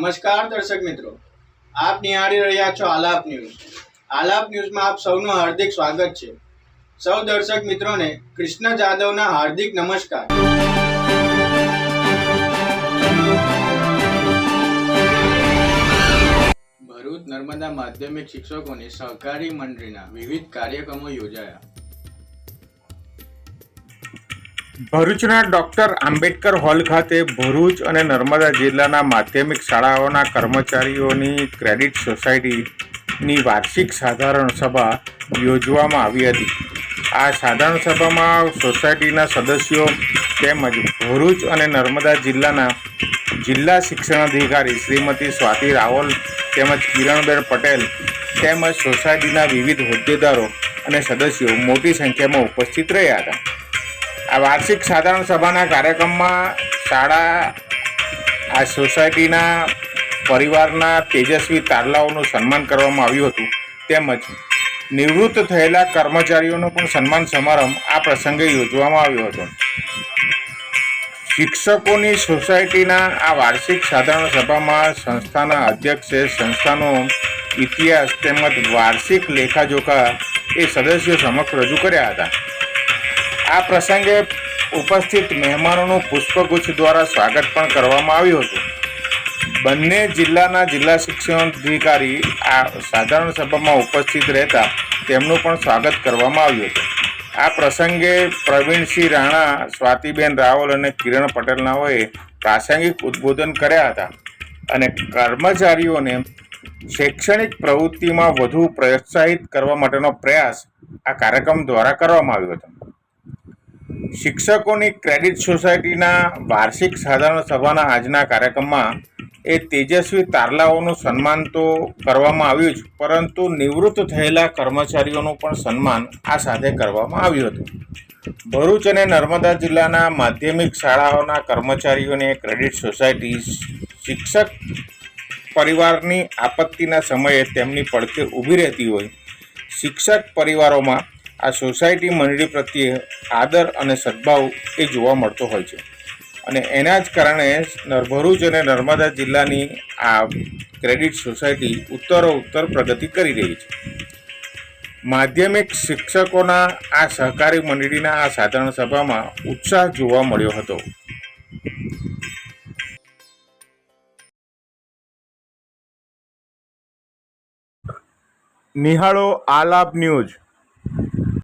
નમસ્કાર દર્શક મિત્રો. આપ નિહાળી રહ્યા છો આલાપ ન્યૂઝ. આલાપ ન્યૂઝમાં આપ સૌનું હાર્દિક સ્વાગત છે. સૌ દર્શક મિત્રોને કૃષ્ણ જાદવના હાર્દિક નમસ્કાર. ભરૂચ નર્મદા માધ્યમિક શિક્ષકોની સહકારી મંડળીના વિવિધ કાર્યક્રમો યોજાયા. ભરૂચના ડોક્ટર આંબેડકર હોલ ખાતે ભરૂચ અને નર્મદા જિલ્લાના માધ્યમિક શાળાઓના કર્મચારીઓની ક્રેડિટ સોસાયટીની વાર્ષિક સાધારણ સભા યોજવામાં આવી હતી. આ સાધારણ સભામાં સોસાયટીના સદસ્યો તેમજ ભરૂચ અને નર્મદા જિલ્લાના જિલ્લા શિક્ષણાધિકારી શ્રીમતી સ્વાતિ રાવલ તેમજ કિરણબેન પટેલ તેમજ સોસાયટીના વિવિધ હોદ્દેદારો અને સદસ્યો મોટી સંખ્યામાં ઉપસ્થિત રહ્યા હતા. આ વાર્ષિક સાધારણ સભાના કાર્યક્રમમાં શાળા, આ સોસાયટીના પરિવારના તેજસ્વી તારલાઓનું સન્માન કરવામાં આવ્યું હતું. તેમજ નિવૃત્ત થયેલા કર્મચારીઓનો પણ સન્માન સમારંભ આ પ્રસંગે યોજવામાં આવ્યો હતો. શિક્ષકોની સોસાયટીના આ વાર્ષિક સાધારણ સભામાં સંસ્થાના અધ્યક્ષે સંસ્થાનો ઇતિહાસ તેમજ વાર્ષિક લેખાજોખા એ સદસ્યો સમક્ષ રજૂ કર્યા હતા. આ પ્રસંગે ઉપસ્થિત મહેમાનોનું પુષ્પગુચ્છ દ્વારા સ્વાગત પણ કરવામાં આવ્યું હતું. બંને જિલ્લાના જિલ્લા શિક્ષણાધિકારી આ સાધારણ સભામાં ઉપસ્થિત રહેતા તેમનું પણ સ્વાગત કરવામાં આવ્યું હતું. આ પ્રસંગે પ્રવીણસિંહ રાણા, સ્વાતિબેન રાવલ અને કિરણ પટેલનાઓએ પ્રાસંગિક ઉદ્બોધન કર્યા હતા અને કર્મચારીઓને શૈક્ષણિક પ્રવૃત્તિમાં વધુ પ્રોત્સાહિત કરવા માટેનો પ્રયાસ આ કાર્યક્રમ દ્વારા કરવામાં આવ્યો હતો. શિક્ષકોની ક્રેડિટ સોસાયટીના વાર્ષિક સાધારણ સભાના આજના કાર્યક્રમમાં એ તેજસ્વી તારલાઓનું સન્માન તો કરવામાં આવ્યું જ, પરંતુ નિવૃત્ત થયેલા કર્મચારીઓનું પણ સન્માન આ સાથે કરવામાં આવ્યું હતું. ભરૂચ અને નર્મદા જિલ્લાના માધ્યમિક શાળાઓના કર્મચારીઓને ક્રેડિટ સોસાયટી શિક્ષક પરિવારની આપત્તિના સમયે તેમની પડખે ઊભી રહેતી હોય, શિક્ષક પરિવારોમાં આ સોસાયટી મંડળી પ્રત્યે આદર અને સદભાવ એ જોવા મળતો હોય છે. અને એના જ કારણે ભરૂચ અને નર્મદા જિલ્લાની આ ક્રેડિટ સોસાયટી ઉત્તરો ઉત્તર પ્રગતિ કરી રહી છે. માધ્યમિક શિક્ષકોના આ સહકારી મંડળીના આ સાધારણ સભામાં ઉત્સાહ જોવા મળ્યો હતો. નિહાળો આલાપ ન્યૂઝ.